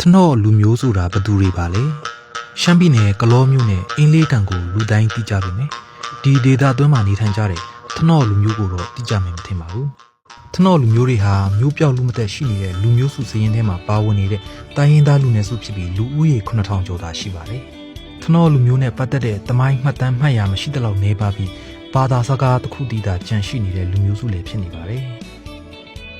ထနော့လူမျိုးဆိုတာဘယ်သူတွေပါလဲရှမ်းပြည်နယ်ကလောမျိုးနဲ့အင်းလေးကန်ကိုလူတိုင်းသိကြပါမယ်ဒီဒေတာအတွင်းမှာနေထိုင်ကြတဲ့ထနော့လူမျိုးကိုတော့သိကြမယ်မထင်ပါဘူးထနော့လူမျိုးတွေဟာမျိုးပြောက်လူမသက်ရှိနေတဲ့လူမျိုးစုစည်းရင်းထဲမှာပါဝင်နေတဲ့တိုင်းရင်းသားလူနည်းစုဖြစ်ပြီးလူဦးရေ9000ကျော်သာရှိပါတယ်ထနော့လူမျိုးနဲ့ပတ်သက်တဲ့တမိုင်းမှတ်တမ်းမှတ်ရမရှိသလောက်နေပါပြီးဘာသာစကားတစ်ခုတည်းသာကြန့်ရှိနေတဲ့လူမျိုးစုလည်းဖြစ်နေပါတယ်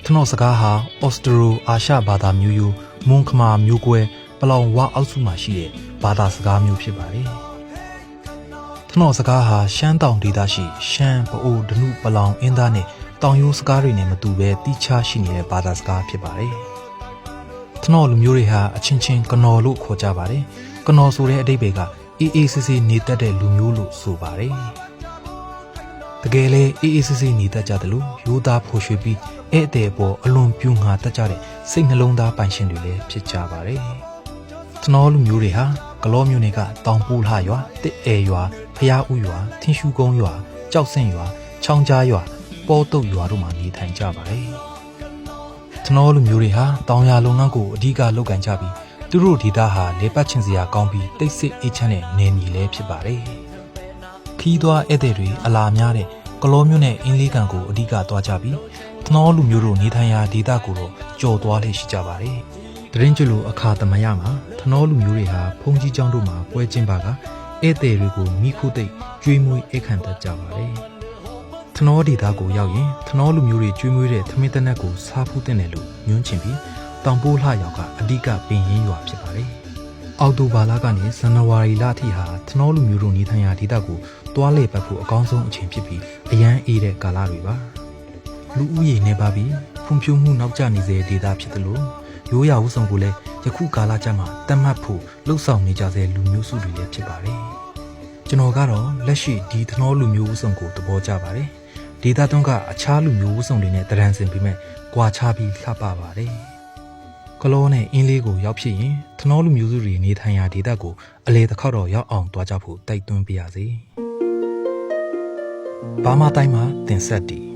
ထနော့စကားဟာအော်စတရိုအာရှဘာသာမျိုးရိုး မွန်ခမာမျိုးကွဲပလောင်ဝအောက်စုမှာရှိတဲ့ဘာသာစကားမျိုးဖြစ်ပါတယ်။ထနော့စကားဟာရှမ်းတောင်ဒေသရှိရှမ်းပအိုဒနုပလောင်အင်းသားနဲ့တောင်ရိုးစကားတွေနဲ့မတူဘဲတိချရှိနေတဲ့ဘာသာစကားဖြစ်ပါတယ်။ထနော့လူမျိုးတွေဟာအချင်းချင်းကနော်လို့ခေါ်ကြပါတယ်။ကနော်ဆိုတဲ့အဓိပ္ပာယ်ကအေးအေးဆေးဆေးနေတတ်တဲ့လူမျိုးလို့ဆိုပါတယ်။ တကယ်လဲအေးအေးဆေးဆေးနေတတ်ကြတယ်လို့ရိုးသားဖို့ရွှေပြီးဧည့်သည်ပေါ်အလွန်ပြူငါတတ်ကြတဲ့စိတ်နှလုံးသားပိုင်ရှင်တွေလည်းဖြစ်ကြပါတယ်။ကျွန်တော်လူမျိုးတွေဟာကလောမျိုးတွေကတောင်ပူလှရွာတစ်အဲရွာဖျားဥရွာထင်းရှူကုန်းရွာကြောက်ဆင့်ရွာချောင်းကြားရွာပေါ်တုတ်ရွာတို့မှာနေထိုင်ကြပါတယ်။ကျွန်တော်လူမျိုးတွေဟာတောင်ယာလုပ်ငန်းကိုအဓိကလုပ်ကိုင်ကြပြီးသူတို့ဒေသဟာလေပတ်ချင်းစရာကောင်းပြီးတိတ်ဆိတ်အေးချမ်းတဲ့နေမြေလည်းဖြစ်ပါတယ်။ ခီးသွွားဧည့်သည်တွေအလာများတဲ့ကလောမျိုးနဲ့အင်းလေးကန်ကိုအဓိကသွားကြပြီးသနောလူမျိုးတို့နေထိုင်ရာဒေသကိုတော့ကြော်သွားလေရှိကြပါတယ်။တရင်ကျလိုအခါသမယမှာသနောလူမျိုးတွေဟာဖုန်ကြီးကျောင်းတို့မှာပွဲကျင်းပါကဧည့်သည်တွေကိုမိခိုးသိပ်ကျွေးမွေးအိတ်ခံတတ်ကြပါတယ်။သနောဒေသကိုရောက်ရင်သနောလူမျိုးတွေကျွေးမွေးတဲ့သမင်းတနက်ကိုစားဖူးတဲ့တယ်လို့ညွှန်းချင်ပြီးတောင်ပိုးလှရောက်ကအဓိကပင်ရင်းရွာဖြစ်ပါတယ်။ အောက်တိုဘာလကနေဇန်နဝါရီလအထိဟာသနောလူမျိုးတို့နေထိုင်ရာဒေသကိုတွားလေပတ်ဖို့အကောင်းဆုံးအချိန်ဖြစ်ပြီးအရန်အေးတဲ့ကာလတွေပါလူဦးရေနေပါပြီးဖွံ့ဖြိုးမှုနောက်ကျနေစေဒေသဖြစ်သလိုရိုးရာဝုဆောင်ကိုလည်းယခုကာလကျမှတတ်မှတ်ဖို့လှုပ်ဆောင်နေကြတဲ့လူမျိုးစုတွေလည်းဖြစ်ပါတယ်ကျွန်တော်ကတော့လက်ရှိဒီသနောလူမျိုးဝုဆောင်ကိုသဘောကျပါတယ်ဒေသတွင်းကအခြားလူမျိုးဝုဆောင်တွေနဲ့တရန်စင်ပြီးမဲ့ကွာခြားပြီးလှပပါတယ် ကလောနဲ့အင်းလေးကိုရောက်ဖြစ်ရင်သနောလူမျိုးစုတွေနေထိုင်ရာဒေသကိုအလေတစ်ခေါက်တော့ရောက်အောင်တွားကြဖို့တိုက်တွန်းပါရစေ။ဘာမတိုင်းမှာတင်ဆက်တည်